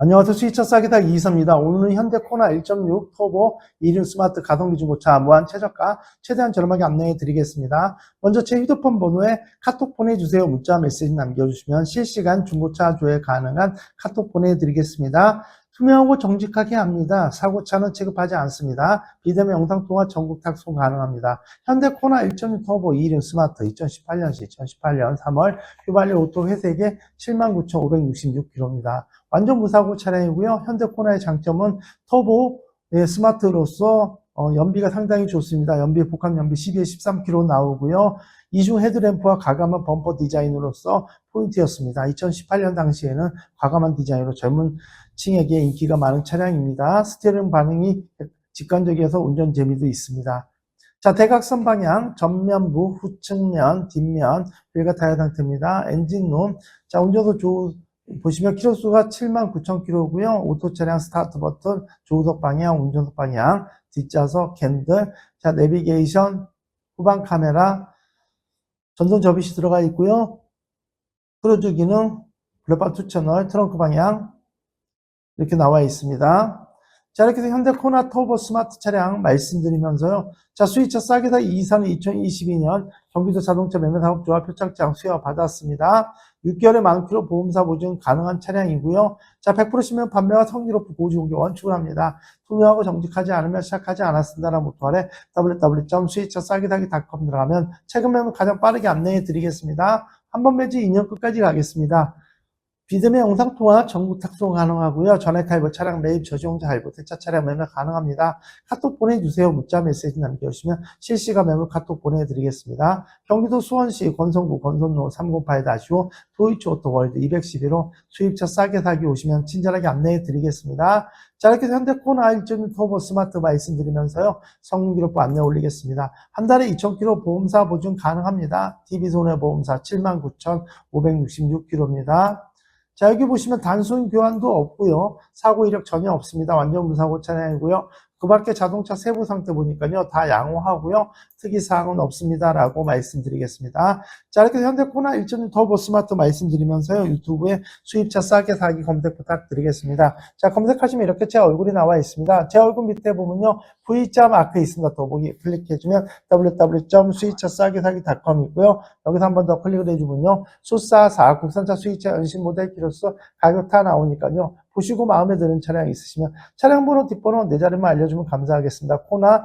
안녕하세요. 수입차 싸기다 이희섭입니다. 오늘은 현대 코나 1.6 터보 2륜 스마트 가동기 중고차 무한 최저가 최대한 저렴하게 안내해 드리겠습니다. 먼저 제 휴대폰 번호에 카톡 보내주세요. 문자 메시지 남겨주시면 실시간 중고차 조회 가능한 카톡 보내드리겠습니다. 투명하고 정직하게 합니다. 사고차는 취급하지 않습니다. 비대면 영상 통화 전국 탁송 가능합니다. 현대 코나 1.6 터보 2륜 스마트 2018년식 2018년 3월 휘발유 오토 회색에 79,566km입니다. 완전 무사고 차량이고요. 현대 코나의 장점은 터보 예, 스마트로서 어, 연비가 상당히 좋습니다. 연비 복합 연비 12에 13km 나오고요. 이중 헤드램프와 과감한 범퍼 디자인으로서 포인트였습니다. 2018년 당시에는 과감한 디자인으로 젊은 층에게 인기가 많은 차량입니다. 스티어링 반응이 직관적이어서 운전 재미도 있습니다. 자, 대각선 방향, 전면부, 후측면, 뒷면, 휠과 타이어 상태입니다. 엔진룸, 자, 운전도 좋, 보시면 키로수가 79,000km고요. 오토 차량 스타트 버튼, 조우석 방향, 운전석 방향, 뒷좌석, 캔들, 자, 내비게이션, 후방 카메라, 전동 접이시 들어가 있고요. 크루즈 기능, 블랙박 투 채널, 트렁크 방향, 이렇게 나와 있습니다. 자, 이렇게 해서 현대 코나 터보 스마트 차량 말씀드리면서요. 자, 수입차 싸게다 이사는 2022년 경기도 자동차 매매 사업조합 표창장 수여 받았습니다. 6개월의 만 킬로 보험사 보증 가능한 차량이고요. 자, 100% 시면 판매와 보지 공개 원칙을 합니다. 투명하고 정직하지 않으면 시작하지 않았습니다라는 모토 아래 www.수입차 싸게 다기.com 들어가면 최근 매물 가장 빠르게 안내해 드리겠습니다. 한 번 매지 2년 끝까지 가겠습니다. 비대면 영상 통화 전국 탁송 가능하고요. 전액 할부, 차량 매입, 저지용자 할부, 대차 차량 매매 가능합니다. 카톡 보내주세요. 문자 메시지 남겨주시면 실시간 매물 카톡 보내드리겠습니다. 경기도 수원시 권성구 권선로 308-5 도이치 오토월드 211호 수입차 싸게 사기 오시면 친절하게 안내해 드리겠습니다. 자, 이렇게 현대코나 1.1 터보 스마트 말씀드리면서요. 성능기록부 안내 올리겠습니다. 한 달에 2,000km 보험사 보증 가능합니다. TV손해보험사 79,566km입니다. 자, 여기 보시면 단순 교환도 없고요. 사고 이력 전혀 없습니다. 완전 무사고 차량이고요. 그 밖에 자동차 세부 상태 보니까요. 다 양호하고요. 특이사항은 없습니다라고 말씀드리겠습니다. 자, 이렇게 현대 코나 1.6 터보 스마트 말씀드리면서요. 유튜브에 수입차 싸게 사기 검색 부탁드리겠습니다. 자, 검색하시면 이렇게 제 얼굴이 나와 있습니다. 제 얼굴 밑에 보면요. V자 마크 있습니다. 더보기 클릭해주면 www.수입차 싸게 사기.com이고요. 여기서 한 번 더 클릭을 해주면요. 수싸4 국산차 수입차 연신 모델 키로수 가격 다 나오니까요. 보시고 마음에 드는 차량 있으시면 차량 번호 뒷번호 네 자리만 알려주면 감사하겠습니다. 코나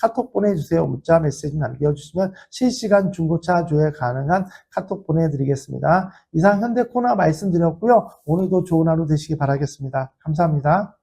카톡 보내주세요. 문자 메시지 남겨주시면 실시간 중고차 조회 가능한 카톡 보내드리겠습니다. 이상 현대코나 말씀드렸고요. 오늘도 좋은 하루 되시기 바라겠습니다. 감사합니다.